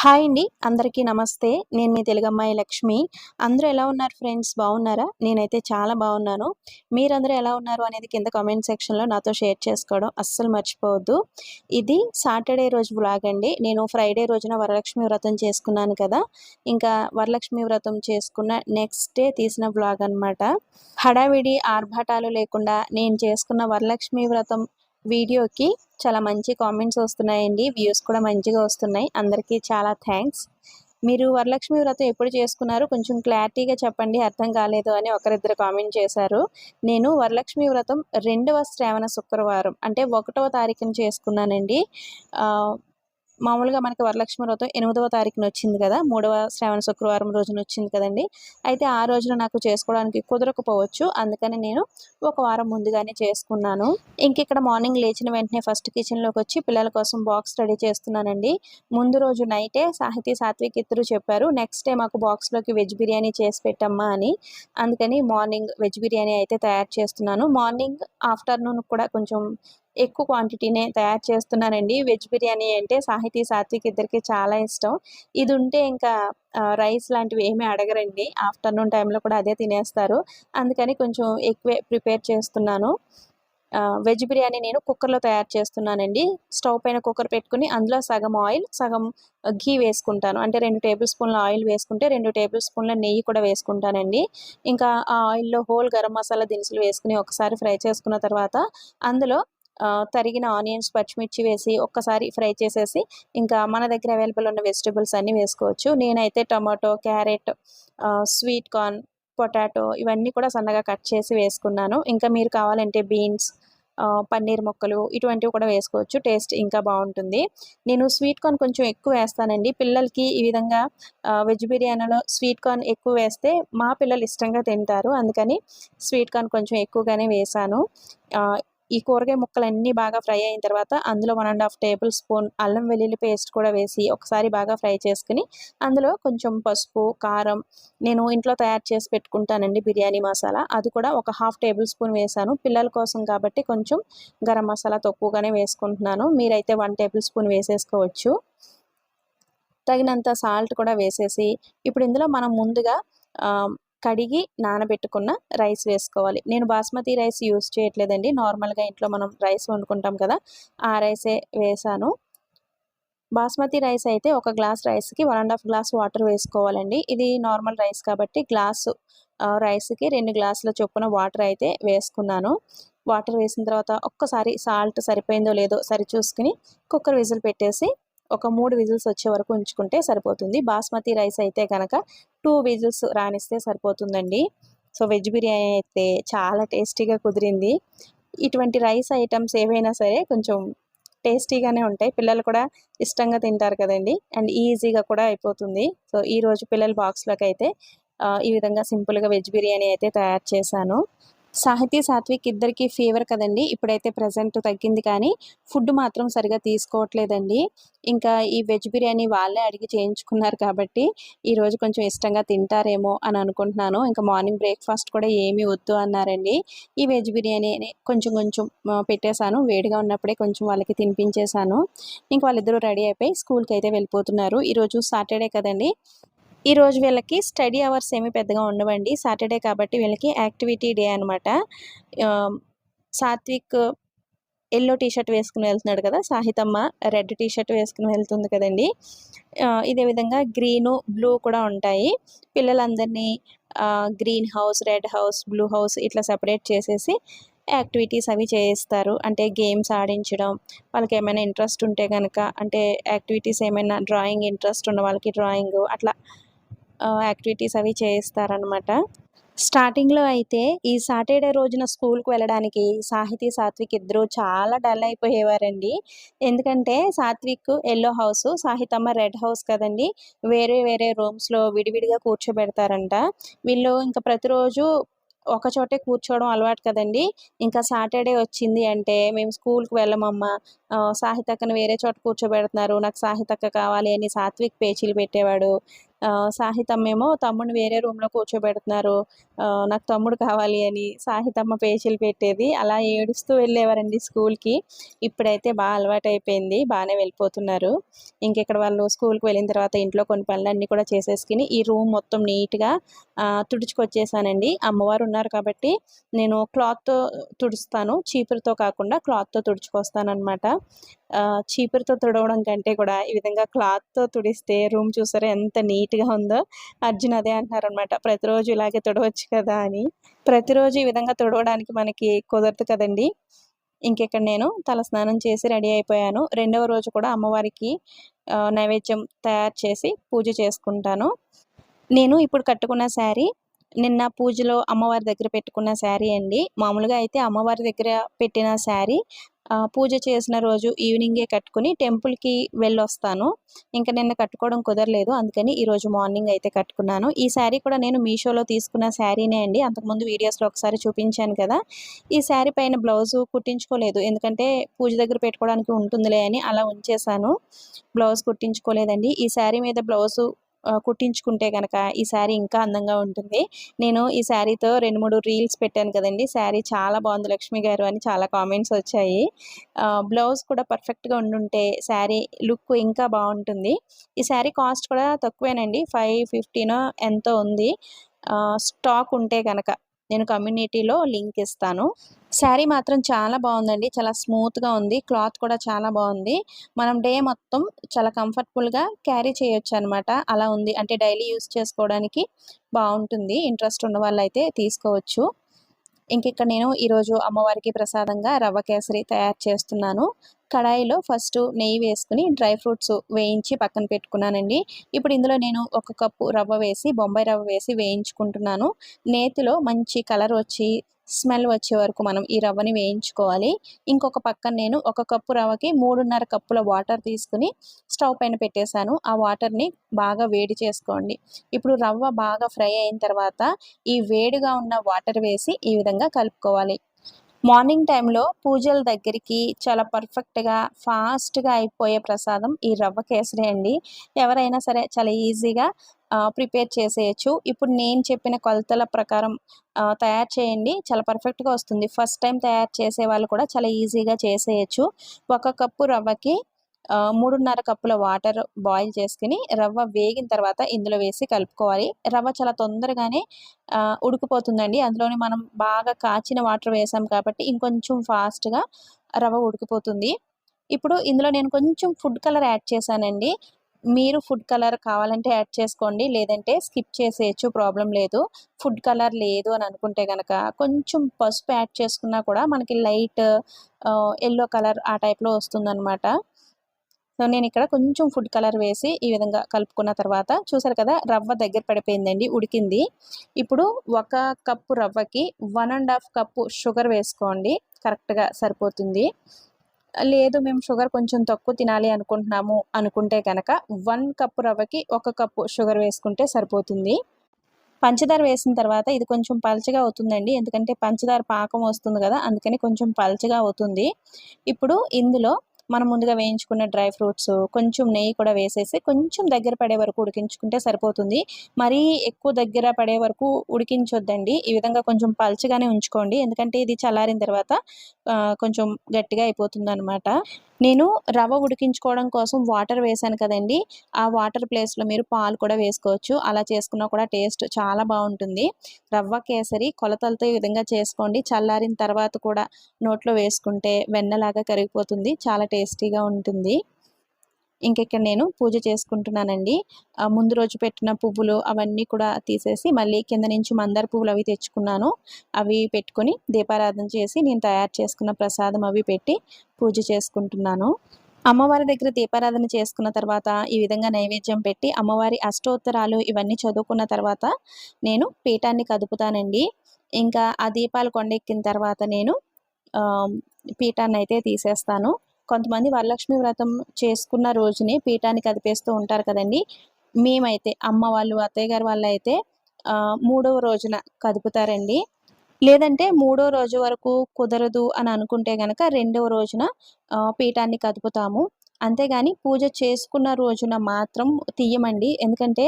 Hi అండి. అందరికీ నమస్తే. నేను మీ తెలుగమ్మాయి లక్ష్మి. అందరూ ఎలా ఉన్నారు ఫ్రెండ్స్? బాగున్నారా? నేనైతే చాలా బాగున్నాను. మీరందరూ ఎలా ఉన్నారు అనేది కింద కామెంట్ సెక్షన్లో నాతో షేర్ చేసుకోవడం అస్సలు మర్చిపోవద్దు. ఇది సాటర్డే రోజు వ్లాగ్ అండి. నేను ఫ్రైడే రోజున వరలక్ష్మి వ్రతం చేసుకున్నాను కదా. ఇంకా వరలక్ష్మి వ్రతం చేసుకున్న నెక్స్ట్ డే తీసిన వ్లాగ్ అనమాట హడావిడి ఆర్భాటాలు లేకుండా నేను చేసుకున్న వరలక్ష్మి వ్రతం వీడియోకి చాలా మంచి కామెంట్స్ వస్తున్నాయండి. వ్యూస్ కూడా మంచిగా వస్తున్నాయి. అందరికీ చాలా థ్యాంక్స్ మీరు వరలక్ష్మి వ్రతం ఎప్పుడు చేసుకున్నారు కొంచెం క్లారిటీగా చెప్పండి. అర్థం కాలేదు అని ఒకరిద్దరు కామెంట్ చేశారు. నేను వరలక్ష్మి వ్రతం రెండవ శ్రావణ శుక్రవారం అంటే ఒకటవ తారీఖున చేసుకున్నానండి. మామూలుగా మనకి వరలక్ష్మి వ్రతం ఎనిమిదవ తారీఖున వచ్చింది కదా మూడవ శ్రావణ శుక్రవారం రోజున వచ్చింది కదండి. అయితే ఆ రోజున నాకు చేసుకోవడానికి కుదరకపోవచ్చు అందుకని నేను ఒక వారం ముందుగానే చేసుకున్నాను. ఇంక ఇక్కడ మార్నింగ్ లేచిన వెంటనే ఫస్ట్ కిచెన్లోకి వచ్చి పిల్లల కోసం బాక్స్ రెడీ చేస్తున్నానండి. ముందు రోజు నైటే సాహితీ సాత్విక్ ఇద్దరు చెప్పారు నెక్స్ట్ డే మాకు బాక్స్లోకి వెజ్ బిర్యానీ చేసి పెట్టమ్మా అని. అందుకని మార్నింగ్ వెజ్ బిర్యానీ అయితే తయారు చేస్తున్నాను. మార్నింగ్ ఆఫ్టర్నూన్ కూడా కొంచెం ఎక్కువ క్వాంటిటీనే తయారు చేస్తున్నానండి. వెజ్ బిర్యానీ అంటే సాహితీ సాత్విక్ ఇద్దరికి చాలా ఇష్టం. ఇది ఉంటే ఇంకా రైస్ లాంటివి ఏమీ అడగరండి. ఆఫ్టర్నూన్ టైంలో కూడా అదే తినేస్తారు. అందుకని కొంచెం ఎక్కువే ప్రిపేర్ చేస్తున్నాను. వెజ్ బిర్యానీ నేను కుక్కర్లో తయారు చేస్తున్నానండి. స్టవ్ పైన కుక్కర్ పెట్టుకుని అందులో సగం ఆయిల్ సగం ఘీ వేసుకుంటాను. అంటే రెండు టేబుల్ స్పూన్ల ఆయిల్ వేసుకుంటే రెండు టేబుల్ స్పూన్ల నెయ్యి కూడా వేసుకుంటానండి. ఇంకా ఆ ఆయిల్లో హోల్ గరం మసాలా దినుసులు వేసుకుని ఒకసారి ఫ్రై చేసుకున్న తర్వాత అందులో తరిగిన ఆనియన్స్ పచ్చిమిర్చి వేసి ఒక్కసారి ఫ్రై చేసేసి ఇంకా మన దగ్గర అవైలబుల్ ఉన్న వెజిటబుల్స్ అన్నీ వేసుకోవచ్చు. నేనైతే tomato carrot sweet corn potato ఇవన్నీ కూడా సన్నగా కట్ చేసి వేసుకున్నాను. ఇంకా మీరు కావాలంటే బీన్స్ పన్నీర్ మొక్కలు ఇటువంటివి కూడా వేసుకోవచ్చు. టేస్ట్ ఇంకా బాగుంటుంది. నేను స్వీట్ కార్న్ కొంచెం ఎక్కువ వేస్తానండి. పిల్లలకి ఈ విధంగా వెజ్ బిర్యానీలో స్వీట్ కార్న్ ఎక్కువ వేస్తే మా పిల్లలు ఇష్టంగా తింటారు. అందుకని స్వీట్ కార్న్ కొంచెం ఎక్కువగానే వేసాను ఈ కూరగాయ ముక్కలన్నీ బాగా ఫ్రై అయిన తర్వాత అందులో one and half tablespoon అల్లం వెల్లుల్లి పేస్ట్ కూడా వేసి ఒకసారి బాగా ఫ్రై చేసుకుని అందులో కొంచెం పసుపు కారం నేను ఇంట్లో తయారు చేసి పెట్టుకుంటానండి బిర్యానీ మసాలా. అది కూడా ఒక హాఫ్ టేబుల్ స్పూన్ వేసాను. పిల్లల కోసం కాబట్టి కొంచెం గరం మసాలా తక్కువగానే వేసుకుంటున్నాను. మీరైతే వన్ టేబుల్ స్పూన్ వేసేసుకోవచ్చు. తగినంత సాల్ట్ కూడా వేసేసి ఇప్పుడు ఇందులో మనం ముందుగా కడిగి నానబెట్టుకున్న రైస్ వేసుకోవాలి. నేను బాస్మతి రైస్ యూస్ చేయట్లేదండి. నార్మల్గా ఇంట్లో మనం రైస్ వండుకుంటాం కదా ఆ రైసే వేసాను. బాస్మతి రైస్ అయితే ఒక గ్లాస్ రైస్కి one and half glass water వేసుకోవాలండి. ఇది నార్మల్ రైస్ కాబట్టి గ్లాసు రైస్కి రెండు గ్లాసుల చొప్పున వాటర్ అయితే వేసుకున్నాను. వాటర్ వేసిన తర్వాత ఒక్కసారి సాల్ట్ సరిపోయిందో లేదో సరి చూసుకుని కుక్కర్ విజిల్ పెట్టేసి ఒక మూడు విజిల్స్ వచ్చే వరకు ఉంచుకుంటే సరిపోతుంది. బాస్మతి రైస్ అయితే కనుక టూ విజిల్స్ రాణిస్తే సరిపోతుందండి. సో వెజ్ బిర్యానీ అయితే చాలా టేస్టీగా కుదిరింది. ఇటువంటి రైస్ ఐటమ్స్ ఏవైనా సరే కొంచెం టేస్టీగానే ఉంటాయి. పిల్లలు కూడా ఇష్టంగా తింటారు కదండి. అండ్ ఈజీగా కూడా అయిపోతుంది. సో ఈరోజు పిల్లల బాక్స్లోకి అయితే ఈ విధంగా సింపుల్గా వెజ్ బిర్యానీ అయితే తయారు చేశాను. సాహితీ సాత్విక్ ఇద్దరికి ఫీవర్ కదండి. ఇప్పుడైతే ప్రజెంట్ తగ్గింది కానీ ఫుడ్ మాత్రం సరిగా తీసుకోవట్లేదండి. ఇంకా ఈ వెజ్ బిర్యానీ వాళ్ళే అడిగి చేయించుకున్నారు కాబట్టి ఈరోజు కొంచెం ఇష్టంగా తింటారేమో అని అనుకుంటున్నాను. ఇంకా మార్నింగ్ బ్రేక్ఫాస్ట్ కూడా ఏమీ వద్దు అన్నారండి. ఈ వెజ్ బిర్యానీ కొంచెం కొంచెం పెట్టేశాను. వేడిగా ఉన్నప్పుడే కొంచెం వాళ్ళకి తినిపించేశాను. ఇంక వాళ్ళిద్దరూ రెడీ అయిపోయి స్కూల్కి అయితే వెళ్ళిపోతున్నారు. ఈరోజు సాటర్డే కదండి. ఈరోజు వీళ్ళకి స్టడీ అవర్స్ ఏమి పెద్దగా ఉండవండి. సాటర్డే కాబట్టి వీళ్ళకి యాక్టివిటీ డే అనమాట సాత్విక్ ఎల్లో టీషర్ట్ వేసుకుని వెళ్తున్నాడు కదా సాహితమ్మ. రెడ్ టీషర్ట్ వేసుకుని వెళ్తుంది కదండి. ఇదే విధంగా గ్రీను బ్లూ కూడా ఉంటాయి. పిల్లలందరినీ green house red house blue house ఇట్లా సపరేట్ చేసేసి యాక్టివిటీస్ అవి చేయిస్తారు. అంటే గేమ్స్ ఆడించడం వాళ్ళకి ఏమైనా ఇంట్రెస్ట్ ఉంటే కనుక అంటే యాక్టివిటీస్ ఏమైనా డ్రాయింగ్ ఇంట్రెస్ట్ ఉన్న వాళ్ళకి డ్రాయింగ్ అట్లా యాక్టివిటీస్ అవి చేయిస్తారనమాట స్టార్టింగ్లో అయితే ఈ సాటర్డే రోజున స్కూల్కి వెళ్ళడానికి సాహితీ సాత్విక్ ఇద్దరు చాలా డల్ అయిపోయేవారండి. ఎందుకంటే సాత్విక్ ఎల్లో హౌస్ సాహితమ్మ రెడ్ హౌస్ కదండి. వేరే వేరే రూమ్స్లో విడివిడిగా కూర్చోబెడతారంట. వీళ్ళు ఇంకా ప్రతిరోజు ఒక చోటే కూర్చోవడం అలవాటు కదండి. ఇంకా సాటర్డే వచ్చింది అంటే మేము స్కూల్కి వెళ్ళమమ్మా సాహితక్కను వేరే చోట కూర్చోబెడుతున్నారు. నాకు సాహితక్క కావాలి అని సాత్విక్ పేచీలు పెట్టేవాడు. సాహితమ్మేమో తమ్ముడిని వేరే రూమ్లో కూర్చోబెడుతున్నారు. నాకు తమ్ముడు కావాలి అని సాహితమ్మ పేచీలు పెట్టేది. అలా ఏడుస్తూ వెళ్ళేవారండి స్కూల్కి. ఇప్పుడైతే బాగా అలవాటు అయిపోయింది బాగానే వెళ్ళిపోతున్నారు. ఇంకెక్కడ వాళ్ళు స్కూల్కి వెళ్ళిన తర్వాత ఇంట్లో కొన్ని పనులన్నీ కూడా చేసేసుకుని ఈ రూమ్ మొత్తం నీట్గా తుడుచుకొచ్చేసానండి. అమ్మవారు ఉన్నారు కాబట్టి నేను క్లాత్తో తుడుస్తాను. చీపురుతో కాకుండా క్లాత్తో తుడుచుకొస్తాను అనమాట చీపురుతో తుడవడం కంటే కూడా ఈ విధంగా క్లాత్తో తుడిస్తే రూమ్ చూసారా ఎంత నీట్గా ఉందో. అర్జున్ అదే అంటున్నారనమాట ప్రతిరోజు ఇలాగే తుడవచ్చు కదా అని. ప్రతిరోజు ఈ విధంగా తుడవడానికి మనకి కుదరదు కదండి. ఇంకెక్కడ నేను తల స్నానం చేసి రెడీ అయిపోయాను. రెండవ రోజు కూడా అమ్మవారికి నైవేద్యం తయారు చేసి పూజ చేసుకుంటాను. నేను ఇప్పుడు కట్టుకున్న శారీ నిన్న పూజలో అమ్మవారి దగ్గర పెట్టుకున్న శారీ అండి. మామూలుగా అయితే అమ్మవారి దగ్గర పెట్టిన శారీ పూజ చేసిన రోజు ఈవినింగే కట్టుకుని టెంపుల్కి వెళ్ళొస్తాను. ఇంకా నిన్న కట్టుకోవడం కుదరలేదు. అందుకని ఈరోజు మార్నింగ్ అయితే కట్టుకున్నాను. ఈ శారీ కూడా నేను మీషోలో తీసుకున్న శారీనే అండి. అంతకుముందు వీడియోస్లో ఒకసారి చూపించాను కదా. ఈ శారీ పైన బ్లౌజు కుట్టించుకోలేదు. ఎందుకంటే పూజ దగ్గర పెట్టుకోవడానికి ఉంటుందిలే అని అలా ఉంచేసాను బ్లౌజ్ కుట్టించుకోలేదండి. ఈ శారీ మీద బ్లౌజు కుట్టించుకుంటే కనుక ఈ శారీ ఇంకా అందంగా ఉంటుంది. నేను ఈ శారీతో రెండు మూడు రీల్స్ పెట్టాను కదండి. శారీ చాలా బాగుంది లక్ష్మి గారు అని చాలా కామెంట్స్ వచ్చాయి. బ్లౌజ్ కూడా పర్ఫెక్ట్గా ఉండుంటే శారీ లుక్ ఇంకా బాగుంటుంది. ఈ శారీ కాస్ట్ కూడా తక్కువేనండి. ఫైవ్ ఫిఫ్టీనో ఎంతో ఉంది. స్టాక్ ఉంటే కనుక నేను కమ్యూనిటీలో లింక్ ఇస్తాను. శారీ మాత్రం చాలా బాగుందండి. చాలా స్మూత్గా ఉంది. క్లాత్ కూడా చాలా బాగుంది. మనం డే మొత్తం చాలా కంఫర్టబుల్గా క్యారీ చేయొచ్చు అనమాట అలా ఉంది. అంటే డైలీ యూస్ చేసుకోవడానికి బాగుంటుంది. ఇంట్రెస్ట్ ఉన్న వాళ్ళైతే తీసుకోవచ్చు. ఇంక ఇక్కడ నేను ఈరోజు అమ్మవారికి ప్రసాదంగా రవ్వ కేసరి తయారు చేస్తున్నాను. కడాయిలో ఫస్ట్ నెయ్యి వేసుకుని డ్రై ఫ్రూట్స్ వేయించి పక్కన పెట్టుకున్నానండి. ఇప్పుడు ఇందులో నేను ఒక కప్పు రవ్వ వేసి బొంబాయి రవ్వ వేసి వేయించుకుంటున్నాను. నేతిలో మంచి కలర్ వచ్చి స్మెల్ వచ్చే వరకు మనం ఈ రవ్వని వేయించుకోవాలి. ఇంకొక పక్కన నేను ఒక కప్పు రవ్వకి మూడున్నర కప్పుల వాటర్ తీసుకుని స్టవ్ పైన పెట్టేశాను. ఆ వాటర్ని బాగా వేడి చేసుకోండి. ఇప్పుడు రవ్వ బాగా ఫ్రై అయిన తర్వాత ఈ వేడిగా ఉన్న వాటర్ వేసి ఈ విధంగా కలుపుకోవాలి. మార్నింగ్ టైంలో పూజల దగ్గరికి చాలా పర్ఫెక్ట్గా ఫాస్ట్గా అయిపోయే ప్రసాదం ఈ రవ్వ కేసరి అండి. ఎవరైనా సరే చాలా ఈజీగా ప్రిపేర్ చేసేయచ్చు. ఇప్పుడు నేను చెప్పిన కొలతల ప్రకారం తయారు చేయండి. చాలా పర్ఫెక్ట్గా వస్తుంది. ఫస్ట్ టైం తయారు చేసే వాళ్ళు కూడా చాలా ఈజీగా చేసేయచ్చు. ఒక కప్పు రవ్వకి మూడున్నర కప్పుల వాటర్ బాయిల్ చేసుకుని రవ్వ వేగిన తర్వాత ఇందులో వేసి కలుపుకోవాలి. రవ్వ చాలా తొందరగానే ఉడికిపోతుందండి. అందులోనే మనం బాగా కాచిన వాటర్ వేసాం కాబట్టి ఇంకొంచెం ఫాస్ట్గా రవ్వ ఉడికిపోతుంది. ఇప్పుడు ఇందులో నేను కొంచెం ఫుడ్ కలర్ యాడ్ చేశానండి. మీరు ఫుడ్ కలర్ కావాలంటే యాడ్ చేసుకోండి. లేదంటే స్కిప్ చేసేయచ్చు ప్రాబ్లం లేదు. ఫుడ్ కలర్ లేదు అని అనుకుంటే కనుక కొంచెం పసుపు యాడ్ చేసుకున్నా కూడా మనకి లైట్ ఎల్లో కలర్ ఆ టైప్లో వస్తుందన్నమాట. సో నేను ఇక్కడ కొంచెం ఫుడ్ కలర్ వేసి ఈ విధంగా కలుపుకున్న తర్వాత చూసారు కదా రవ్వ దగ్గర పడిపోయిందండి ఉడికింది. ఇప్పుడు ఒక cup రవ్వకి one and half cup sugar వేసుకోండి కరెక్ట్గా సరిపోతుంది. లేదు మేము షుగర్ కొంచెం తక్కువ తినాలి అనుకుంటున్నాము అనుకుంటే కనుక వన్ కప్పు రవ్వకి ఒక కప్పు షుగర్ వేసుకుంటే సరిపోతుంది. పంచదార వేసిన తర్వాత ఇది కొంచెం పల్చగా అవుతుందండి ఎందుకంటే పంచదార పాకం వస్తుంది కదా అందుకని కొంచెం పల్చగా అవుతుంది. ఇప్పుడు ఇందులో మనం ముందుగా వేయించుకున్న డ్రై ఫ్రూట్స్ కొంచెం నెయ్యి కూడా వేసేసి కొంచెం దగ్గర పడే వరకు ఉడికించుకుంటే సరిపోతుంది. మరీ ఎక్కువ దగ్గర పడే వరకు ఉడికించొద్దండి. ఈ విధంగా కొంచెం పల్చగానే ఉంచుకోండి. ఎందుకంటే ఇది చల్లారిన తర్వాత ఆ, కొంచెం గట్టిగా అయిపోతుంది అనమాట నేను రవ్వ ఉడికించుకోవడం కోసం వాటర్ వేసాను కదండి. ఆ వాటర్ ప్లేస్లో మీరు పాలు కూడా వేసుకోవచ్చు. అలా చేసుకున్నా కూడా టేస్ట్ చాలా బాగుంటుంది. రవ్వ కేసరి కొలతలతో ఈ విధంగా చేసుకోండి. చల్లారిన తర్వాత కూడా నోట్లో వేసుకుంటే వెన్నలాగా కరిగిపోతుంది. చాలా టేస్టీగా ఉంటుంది. ఇంకెక్కడ నేను పూజ చేసుకుంటున్నానండి. ముందు రోజు పెట్టిన పువ్వులు అవన్నీ కూడా తీసేసి మళ్ళీ కింద నుంచి మందార పువ్వులు అవి తెచ్చుకున్నాను. అవి పెట్టుకొని దీపారాధన చేసి నేను తయారు చేసుకున్న ప్రసాదం అవి పెట్టి పూజ చేసుకుంటున్నాను. అమ్మవారి దగ్గర దీపారాధన చేసుకున్న తర్వాత ఈ విధంగా నైవేద్యం పెట్టి అమ్మవారి అష్టోత్తరాలు ఇవన్నీ చదువుకున్న తర్వాత నేను పీఠాన్ని కదుపుతానండి. ఇంకా ఆ దీపాలు కొండెక్కిన తర్వాత నేను పీఠాన్ని అయితే తీసేస్తాను. కొంతమంది వరలక్ష్మి వ్రతం చేసుకున్న రోజునే పీఠాన్ని కదిపేస్తూ ఉంటారు కదండి. మేమైతే అమ్మ వాళ్ళు అత్తయ్య గారు వాళ్ళు అయితే మూడవ రోజున కదుపుతారండి. లేదంటే మూడో రోజు వరకు కుదరదు అని అనుకుంటే గనక రెండవ రోజున పీఠాన్ని కదుపుతాము. అంతేగాని పూజ చేసుకున్న రోజున మాత్రం తీయమండి ఎందుకంటే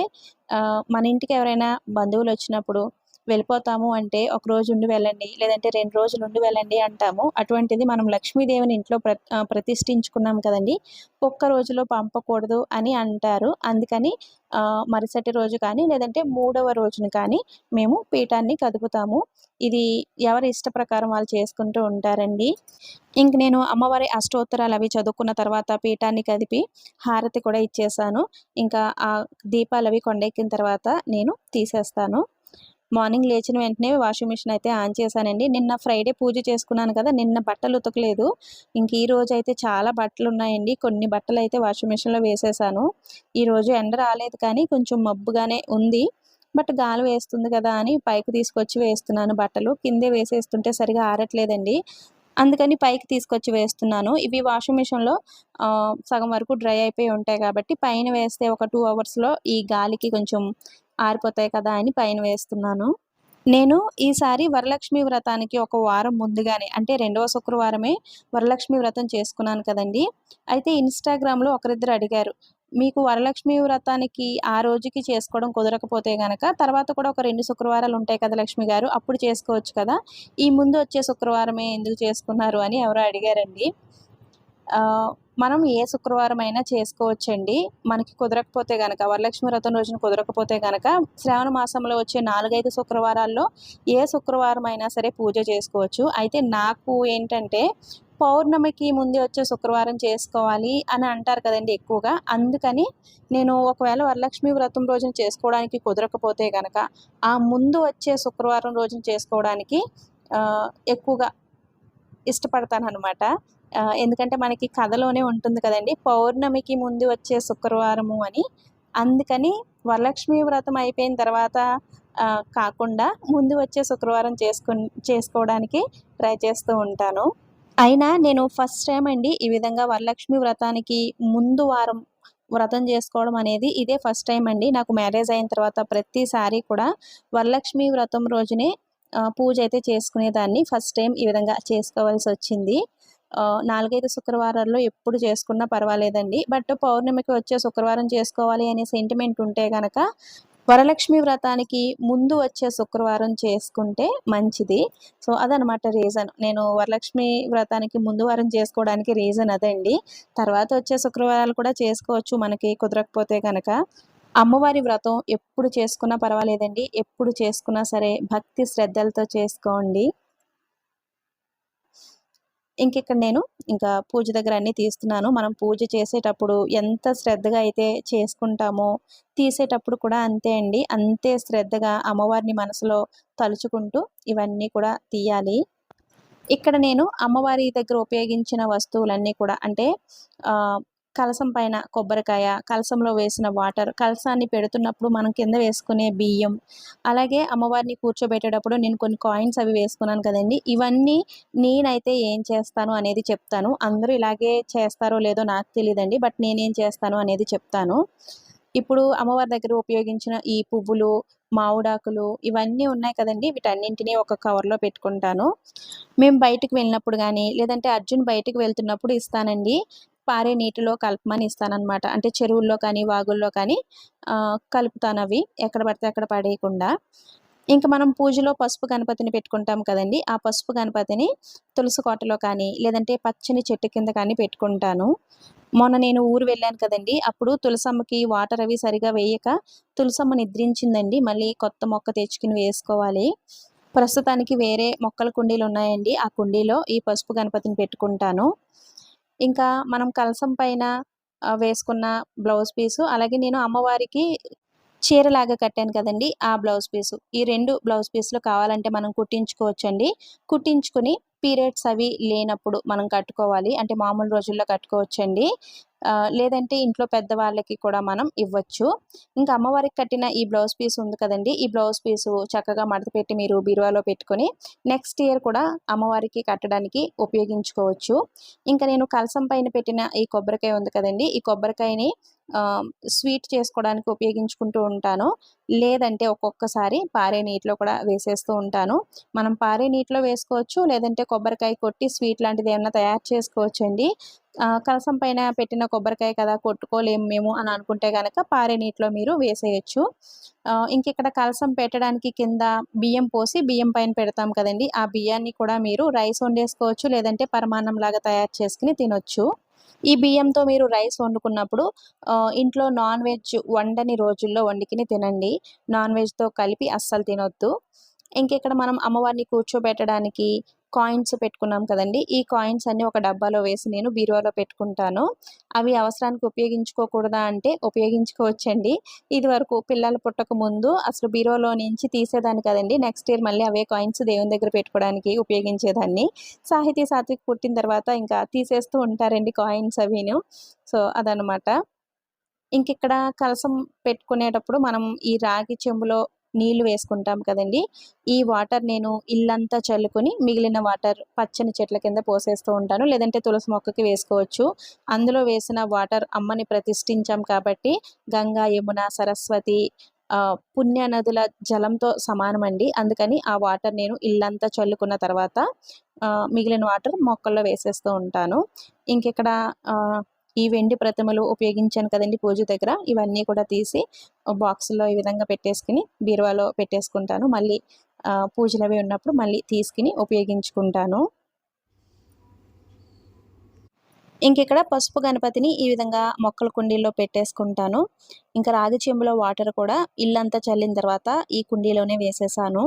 మన ఇంటికి ఎవరైనా బంధువులు వచ్చినప్పుడు వెళ్ళిపోతాము అంటే ఒక రోజు ఉండి వెళ్ళండి లేదంటే రెండు రోజులు ఉండి వెళ్ళండి అంటాము. అటువంటిది మనం లక్ష్మీదేవిని ఇంట్లో ప్ర ప్రతిష్ఠించుకున్నాం కదండి. ఒక్క రోజులో పంపకూడదు అని అంటారు. అందుకని మరుసటి రోజు కానీ లేదంటే మూడవ రోజున కానీ మేము పీఠాన్ని కదుపుతాము. ఇది ఎవరి ఇష్ట ప్రకారం వాళ్ళు చేసుకుంటూ ఉంటారండి. ఇంక నేను అమ్మవారి అష్టోత్తరాలు అవి చదువుకున్న తర్వాత పీఠాన్ని కదిపి హారతి కూడా ఇచ్చేసాను. ఇంకా ఆ దీపాలు అవి కొండెక్కిన తర్వాత నేను తీసేస్తాను. మార్నింగ్ లేచిన వెంటనే వాషింగ్ మిషన్ అయితే ఆన్ చేశానండి. నిన్న ఫ్రైడే పూజ చేసుకున్నాను కదా నిన్న బట్టలు ఉతకలేదు. ఇంక ఈ రోజు అయితే చాలా బట్టలు ఉన్నాయండి. కొన్ని బట్టలు అయితే వాషింగ్ మిషన్లో వేసేసాను. ఈరోజు ఎండ రాలేదు కానీ కొంచెం మబ్బుగానే ఉంది. బట్ గాలి వేస్తుంది కదా అని పైకి తీసుకొచ్చి వేస్తున్నాను బట్టలు. కిందే వేసేస్తుంటే సరిగా ఆరట్లేదండి. అందుకని పైకి తీసుకొచ్చి వేస్తున్నాను. ఇవి వాషింగ్ మిషన్లో సగం వరకు డ్రై అయిపోయి ఉంటాయి కాబట్టి పైన వేస్తే ఒక టూ అవర్స్లో ఈ గాలికి కొంచెం ఆరిపోతాయి కదా అని పైన వేస్తున్నాను. నేను ఈసారి వరలక్ష్మి వ్రతానికి ఒక వారం ముందుగానే అంటే రెండవ శుక్రవారమే వరలక్ష్మి వ్రతం చేసుకున్నాను కదండి. అయితే ఇన్స్టాగ్రామ్లో ఒకరిద్దరు అడిగారు మీకు వరలక్ష్మి వ్రతానికి ఆ రోజుకి చేసుకోవడం కుదరకపోతే కనుక తర్వాత కూడా ఒక రెండు శుక్రవారాలు ఉంటాయి కదా లక్ష్మి గారు అప్పుడు చేసుకోవచ్చు కదా. ఈ ముందు వచ్చే శుక్రవారమే ఎందుకు చేసుకున్నారు అని ఎవరో అడిగారండి. మనం ఏ శుక్రవారం అయినా చేసుకోవచ్చండి. మనకి కుదరకపోతే కనుక వరలక్ష్మి వ్రతం రోజున కుదరకపోతే కనుక శ్రావణ మాసంలో వచ్చే నాలుగైదు శుక్రవారాల్లో ఏ శుక్రవారం అయినా సరే పూజ చేసుకోవచ్చు. అయితే నాకు ఏంటంటే పౌర్ణమికి ముందే వచ్చే శుక్రవారం చేసుకోవాలి అని అంటారు కదండి ఎక్కువగా. అందుకని నేను ఒకవేళ వరలక్ష్మి వ్రతం రోజున చేసుకోవడానికి కుదరకపోతే కనుక ఆ ముందు వచ్చే శుక్రవారం రోజున చేసుకోవడానికి ఎక్కువగా ఇష్టపడతాను అనమాట ఎందుకంటే మనకి కథలోనే ఉంటుంది కదండి. పౌర్ణమికి ముందు వచ్చే శుక్రవారము అని. అందుకని వరలక్ష్మి వ్రతం అయిపోయిన తర్వాత కాకుండా ముందు వచ్చే శుక్రవారం చేసుకు చేసుకోవడానికి ట్రై చేస్తూ ఉంటాను. అయినా నేను ఫస్ట్ టైం అండి ఈ విధంగా వరలక్ష్మి వ్రతానికి ముందు వారం వ్రతం చేసుకోవడం అనేది ఇదే ఫస్ట్ టైం అండి. నాకు మ్యారేజ్ అయిన తర్వాత ప్రతిసారి కూడా వరలక్ష్మి వ్రతం రోజునే పూజ అయితే చేసుకునేదాన్ని. ఫస్ట్ టైం ఈ విధంగా చేసుకోవాల్సి వచ్చింది. నాలుగైదు శుక్రవారాల్లో ఎప్పుడు చేసుకున్నా పర్వాలేదండి. బట్ పౌర్ణమికి వచ్చే శుక్రవారం చేసుకోవాలి అనే సెంటిమెంట్ ఉంటే కనుక వరలక్ష్మి వ్రతానికి ముందు వచ్చే శుక్రవారం చేసుకుంటే మంచిది. సో అదనమాట రీజన్ నేను వరలక్ష్మి వ్రతానికి ముందు వారం చేసుకోవడానికి రీజన్ అదండి. తర్వాత వచ్చే శుక్రవారాలు కూడా చేసుకోవచ్చు మనకి కుదరకపోతే కనుక అమ్మవారి వ్రతం ఎప్పుడు చేసుకున్నా పర్వాలేదండి. ఎప్పుడు చేసుకున్నా సరే భక్తి శ్రద్ధలతో చేసుకోండి. ఇంక ఇక్కడ నేను? ఇంకా పూజ దగ్గర అన్నీ తీస్తున్నాను. మనం పూజ చేసేటప్పుడు ఎంత శ్రద్ధగా అయితే చేసుకుంటామో తీసేటప్పుడు కూడా అంతే అండి. అంతే శ్రద్ధగా అమ్మవారిని మనసులో తలుచుకుంటూ ఇవన్నీ కూడా తీయాలి. ఇక్కడ నేను అమ్మవారి దగ్గర ఉపయోగించిన వస్తువులన్నీ కూడా అంటే కలసం పైన కొబ్బరికాయ కలసంలో వేసిన వాటర్ కలసాన్ని పెడుతున్నప్పుడు మనం కింద వేసుకునే బియ్యం. అలాగే అమ్మవారిని కూర్చోబెట్టేటప్పుడు నేను కొన్ని కాయిన్స్ అవి వేసుకున్నాను కదండి. ఇవన్నీ నేనైతే ఏం చేస్తాను అనేది చెప్తాను. అందరూ ఇలాగే చేస్తారో లేదో నాకు తెలియదండి బట్ నేనేం చేస్తాను అనేది చెప్తాను. ఇప్పుడు అమ్మవారి దగ్గర ఉపయోగించిన ఈ పువ్వులు మామిడాకులు ఇవన్నీ ఉన్నాయి కదండి. వీటన్నింటినీ ఒక కవర్లో పెట్టుకుంటాను. మేము బయటకు వెళ్ళినప్పుడు కానీ లేదంటే అర్జున్ బయటకు వెళ్తున్నప్పుడు ఇస్తానండి. పారే నీటిలో కలపమని ఇస్తానన్నమాట అంటే చెరువుల్లో కానీ వాగుల్లో కానీ కలుపుతాను అవి ఎక్కడ పడితే అక్కడ పడేయకుండా. ఇంకా మనం పూజలో పసుపు గణపతిని పెట్టుకుంటాం కదండి. ఆ పసుపు గణపతిని తులసి కోటలో కానీ లేదంటే పచ్చని చెట్టు కింద కానీ పెట్టుకుంటాను. మొన్న నేను ఊరు వెళ్ళాను కదండి. అప్పుడు తులసమ్మకి వాటర్ అవి సరిగా వేయక తులసమ్మ నిద్రించిందండి. మళ్ళీ కొత్త మొక్క తెచ్చుకుని వేసుకోవాలి. ప్రస్తుతానికి వేరే మొక్కల కుండీలు ఉన్నాయండి. ఆ కుండీలో ఈ పసుపు గణపతిని పెట్టుకుంటాను. ఇంకా మనం కలసం పైన వేసుకున్న బ్లౌజ్ పీసు అలాగే నేను అమ్మవారికి చీరలాగా కట్టాను కదండి ఆ బ్లౌజ్ పీసు. ఈ రెండు బ్లౌజ్ పీసులు కావాలంటే మనం కుట్టించుకోవచ్చండి. కుట్టించుకుని పీరియడ్స్ అవి లేనప్పుడు మనం కట్టుకోవాలి. అంటే మామూలు రోజుల్లో కట్టుకోవచ్చండి. లేదంటే ఇంట్లో పెద్దవాళ్ళకి కూడా మనం ఇవ్వచ్చు. ఇంకా అమ్మవారికి కట్టిన ఈ బ్లౌజ్ పీస్ ఉంది కదండి. ఈ బ్లౌజ్ పీసు చక్కగా మడత పెట్టి మీరు బీరువాలో పెట్టుకొని నెక్స్ట్ ఇయర్ కూడా అమ్మవారికి కట్టడానికి ఉపయోగించుకోవచ్చు. ఇంకా నేను కలసం పైన పెట్టిన ఈ కొబ్బరికాయ ఉంది కదండి. ఈ కొబ్బరికాయని స్వీట్ చేసుకోవడానికి ఉపయోగించుకుంటూ ఉంటాను. లేదంటే ఒక్కొక్కసారి పారే నీటిలో కూడా వేసేస్తూ ఉంటాను. మనం పారే నీటిలో వేసుకోవచ్చు లేదంటే కొబ్బరికాయ కొట్టి స్వీట్ లాంటిది ఏమైనా తయారు చేసుకోవచ్చు అండి కలసం పైన పెట్టిన కొబ్బరికాయ కదా కొట్టుకోలేము మేము అని అనుకుంటే కనుక పారే నీటిలో మీరు వేసేయచ్చు. ఇంకిక్కడ కలసం పెట్టడానికి కింద బియ్యం పోసి బియ్యం పైన పెడతాం కదండి. ఆ బియ్యాన్ని కూడా మీరు రైస్ వండేసుకోవచ్చు లేదంటే పరమాన్నం లాగా తయారు చేసుకుని తినొచ్చు. ఈ బియ్యంతో మీరు రైస్ వండుకున్నప్పుడు ఇంట్లో నాన్ వెజ్ వండని రోజుల్లో వండికిని తినండి. నాన్ వెజ్తో కలిపి అస్సలు తినొద్దు. ఇంకెక్కడ మనం అమ్మవారిని కూర్చోబెట్టడానికి కాయిన్స్ పెట్టుకున్నాం కదండి. ఈ కాయిన్స్ అన్ని ఒక డబ్బాలో వేసి నేను బీరువాలో పెట్టుకుంటాను. అవి అవసరానికి ఉపయోగించుకోకూడదా అంటే ఉపయోగించుకోవచ్చండి. ఇది వరకు పిల్లలు పుట్టక ముందు అసలు బీరువాలో నుంచి తీసేదాన్ని కదండి. నెక్స్ట్ ఇయర్ మళ్ళీ అవే కాయిన్స్ దేవుని దగ్గర పెట్టుకోవడానికి ఉపయోగించేదాన్ని. సాహితీ సాత్విక్ పుట్టిన తర్వాత ఇంకా తీసేస్తూ ఉంటారండి కాయిన్స్ అవిను. సో అదనమాట ఇంక ఇక్కడ కలసం పెట్టుకునేటప్పుడు మనం ఈ రాగి చెంబులో నీళ్ళు వేసుకుంటాం కదండి. ఈ వాటర్ నేను ఇల్లంతా చల్లుకొని మిగిలిన వాటర్ పచ్చని చెట్ల కింద పోసేస్తూ ఉంటాను. లేదంటే తులసి మొక్కకి వేసుకోవచ్చు. అందులో వేసిన వాటర్ అమ్మని ప్రతిష్ఠించాం కాబట్టి గంగా యమున సరస్వతి పుణ్య నదుల జలంతో సమానమండి. అందుకని ఆ వాటర్ నేను ఇల్లంతా చల్లుకున్న తర్వాత మిగిలిన వాటర్ మొక్కల్లో వేసేస్తూ ఉంటాను. ఇంకెక్కడ ఈ వెండి ప్రతిమలు ఉపయోగించాను కదండి పూజ దగ్గర. ఇవన్నీ కూడా తీసి బాక్స్లో ఈ విధంగా పెట్టేసుకుని బీరువాలో పెట్టేసుకుంటాను. మళ్ళీ పూజలు అవి ఉన్నప్పుడు మళ్ళీ తీసుకుని ఉపయోగించుకుంటాను. ఇంకిక్కడ పసుపు గణపతిని ఈ విధంగా మొక్కల కుండీల్లో పెట్టేసుకుంటాను. ఇంకా రాగి చెంబులో వాటర్ కూడా ఇల్లంతా చల్లిన తర్వాత ఈ కుండీలోనే వేసేసాను.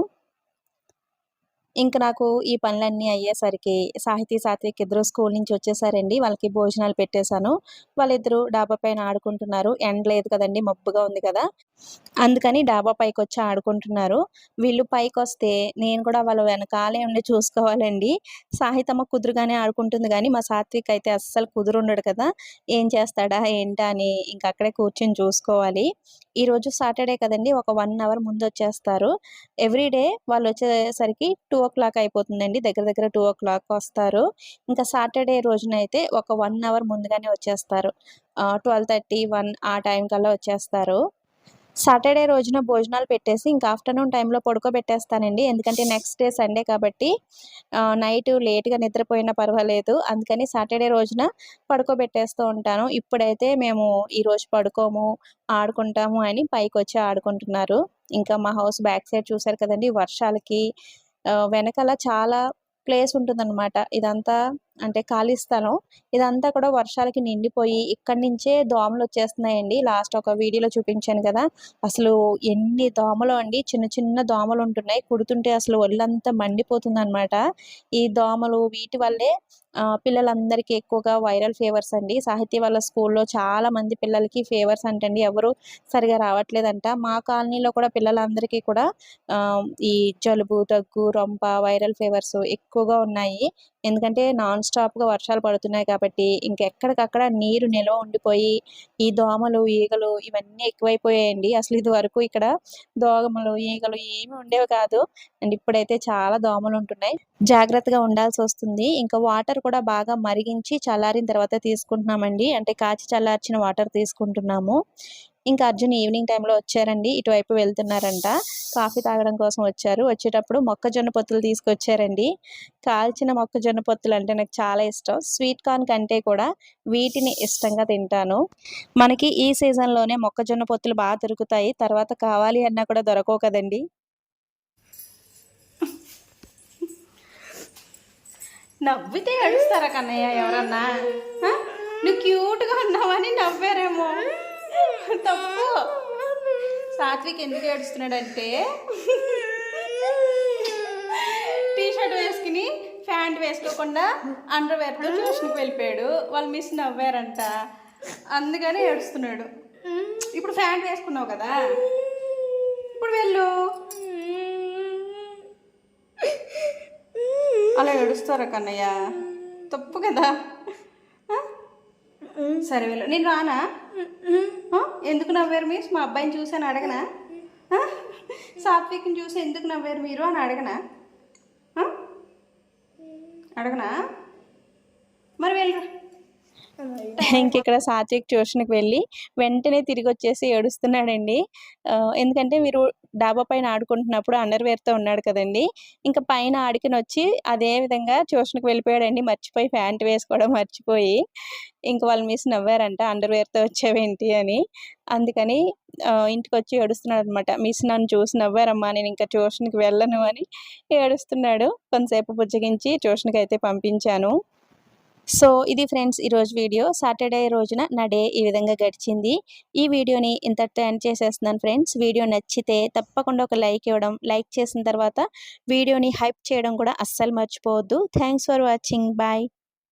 ఇంక నాకు ఈ పనులన్నీ అయ్యేసరికి సాహితీ సాత్విక్ ఇద్దరు స్కూల్ నుంచి వచ్చేసారండి. వాళ్ళకి భోజనాలు పెట్టేశాను. వాళ్ళిద్దరూ డాబా పైన ఆడుకుంటున్నారు. ఎండ లేదు కదండి మబ్బుగా ఉంది కదా. అందుకని డాబా పైకి వచ్చి ఆడుకుంటున్నారు. వీళ్ళు పైకి వస్తే నేను కూడా వాళ్ళ వెనకాలే ఉండి చూసుకోవాలండి. సాహితమ్మ కుదురుగానే ఆడుకుంటుంది కానీ మా సాత్విక్ అయితే అస్సలు కుదురు ఉండడు కదా. ఏం చేస్తాడా ఏంటా అని ఇంక అక్కడే కూర్చొని చూసుకోవాలి. ఈరోజు సాటర్డే కదండి ఒక వన్ అవర్ ముందు వచ్చేస్తారు. ఎవ్రీడే వాళ్ళు వచ్చేసరికి టూ ఓ క్లాక్ అయిపోతుందండి. దగ్గర దగ్గర టూ ఓ క్లాక్ వస్తారు. ఇంకా సాటర్డే రోజున అయితే ఒక వన్ అవర్ ముందుగానే వచ్చేస్తారు. ట్వెల్వ్ థర్టీ వన్ ఆ టైం కల్లా వచ్చేస్తారు. సాటర్డే రోజున భోజనాలు పెట్టేసి ఇంకా ఆఫ్టర్నూన్ టైంలో పడుకోబెట్టేస్తానండి. ఎందుకంటే నెక్స్ట్ డే సండే కాబట్టి నైట్ లేట్గా నిద్రపోయినా పర్వాలేదు. అందుకని సాటర్డే రోజున పడుకోబెట్టేస్తూ ఉంటాను. ఇప్పుడైతే మేము ఈరోజు పడుకోము ఆడుకుంటాము అని పైకి వచ్చి ఆడుకుంటున్నారు. ఇంకా మా హౌస్ బ్యాక్ సైడ్ చూసారు కదండి వర్షాలకి వెనకాల చాలా ప్లేస్ ఉంటుందన్నమాట. ఇదంతా అంటే ఖాళీ స్థలం. ఇదంతా కూడా వర్షాలకి నిండిపోయి ఇక్కడి నుంచే దోమలు వచ్చేస్తున్నాయండి. లాస్ట్ ఒక వీడియోలో చూపించాను కదా. అసలు ఎన్ని దోమలు అండి. చిన్న చిన్న దోమలు ఉంటున్నాయి. కుడుతుంటే అసలు ఒళ్ళంతా మండిపోతుంది అనమాట ఈ దోమలు వీటి వల్లే పిల్లలందరికీ ఎక్కువగా వైరల్ ఫీవర్స్ అండి. సాహిత్య వాళ్ళ స్కూల్లో చాలా మంది పిల్లలకి ఫీవర్స్ అంటండి. ఎవరు సరిగా రావట్లేదంట. మా కాలనీలో కూడా పిల్లలందరికీ కూడా ఈ జలుబు దగ్గు రొంప వైరల్ ఫీవర్స్ ఎక్కువగా ఉన్నాయి. ఎందుకంటే నాన్ స్టాప్గా వర్షాలు పడుతున్నాయి కాబట్టి ఇంకెక్కడికక్కడ నీరు నిల్వ ఉండిపోయి ఈ దోమలు ఈగలు ఇవన్నీ ఎక్కువైపోయాయండి. అసలు ఇది వరకు ఇక్కడ దోమలు ఈగలు ఏమి ఉండేవి కాదు. అండ్ ఇప్పుడైతే చాలా దోమలు ఉంటున్నాయి. జాగ్రత్తగా ఉండాల్సి వస్తుంది. ఇంకా వాటర్ కూడా బాగా మరిగించి చల్లారిన తర్వాత తీసుకుంటున్నామండి. అంటే కాచి చల్లార్చిన వాటర్ తీసుకుంటున్నాము. ఇంకా అర్జున్ ఈవినింగ్ టైంలో వచ్చారండి. ఇటువైపు వెళ్తున్నారంట. కాఫీ తాగడం కోసం వచ్చారు. వచ్చేటప్పుడు మొక్కజొన్న పొత్తులు తీసుకొచ్చారండి. కాల్చిన మొక్కజొన్న పొత్తులు అంటే నాకు చాలా ఇష్టం. స్వీట్ కార్న్ కంటే కూడా వీటిని ఇష్టంగా తింటాను. మనకి ఈ సీజన్లోనే మొక్కజొన్న పొత్తులు బాగా దొరుకుతాయి. తర్వాత కావాలి అన్నా కూడా దొరకవు కదండి. నవ్వితే ఏడుస్తారా కన్నయ్య ఎవరన్నా? నువ్వు క్యూట్గా ఉన్నావని నవ్వారేమో. తప్పు. సాత్విక్ ఎందుకు ఏడుస్తున్నాడంటే టీ షర్ట్ వేసుకుని ప్యాంట్ వేసుకోకుండా అండర్వేర్తో ట్యూషన్కి వెళ్ళిపోయాడు. వాళ్ళు మిస్ నవ్వారంట. అందుకని ఏడుస్తున్నాడు. ఇప్పుడు ప్యాంట్ వేసుకున్నావు కదా. ఇప్పుడు వెళ్ళు. అలా ఏడుస్తారా కన్నయ్య? తప్పు కదా? సరే వెళ్ళు. నేను రానా? ఎందుకు నవ్వారు మీరు? మా అబ్బాయిని చూసాను అడగనా? సాత్విక్ని చూసి ఎందుకు నవ్వారు మీరు అని అడగనా? అడగనా? మరి వెళ్ళరా. ఇక్కడ సాత్విక్ ట్యూషన్‌కి వెళ్ళి వెంటనే తిరిగి వచ్చేసి ఏడుస్తున్నాడండి. ఎందుకంటే మీరు డాబా పైన ఆడుకుంటున్నప్పుడు అండర్‌వేర్‌తో ఉన్నాడు కదండి ఇంకా పైన ఆడుకొనొచ్చి అదే విధంగా ట్యూషన్‌కి వెళ్ళిపోయాడండి మర్చిపోయి ప్యాంట్ వేసుకోవడం మర్చిపోయి. ఇంకా వాళ్ళ మిస్ నవ్వారంట అండర్‌వేర్‌తో వచ్చావేంటి అని. అందుకని ఇంటికి వచ్చి ఏడుస్తున్నాడు అనమాట మిస్ నన్ను చూసి నవ్వారమ్మా నేనింక ట్యూషన్‌కి వెళ్ళను అని ఏడుస్తున్నాడు. కొంతసేపు బుజ్జగించి ట్యూషన్కి అయితే పంపించాను. సో, ఇది ఫ్రెండ్స్ ఈరోజు వీడియో. సాటర్‌డే రోజున నా డే ఈ విధంగా గడిచింది. ఈ వీడియోని ఇంతటితో ఎండ్ చేసేస్తున్నాను ఫ్రెండ్స్. వీడియో నచ్చితే తప్పకుండా ఒక లైక్ ఇవ్వడం, లైక్ చేసిన తర్వాత వీడియోని హైప్ చేయడం కూడా అస్సలు మర్చిపోవద్దు. Thanks for watching. బాయ్.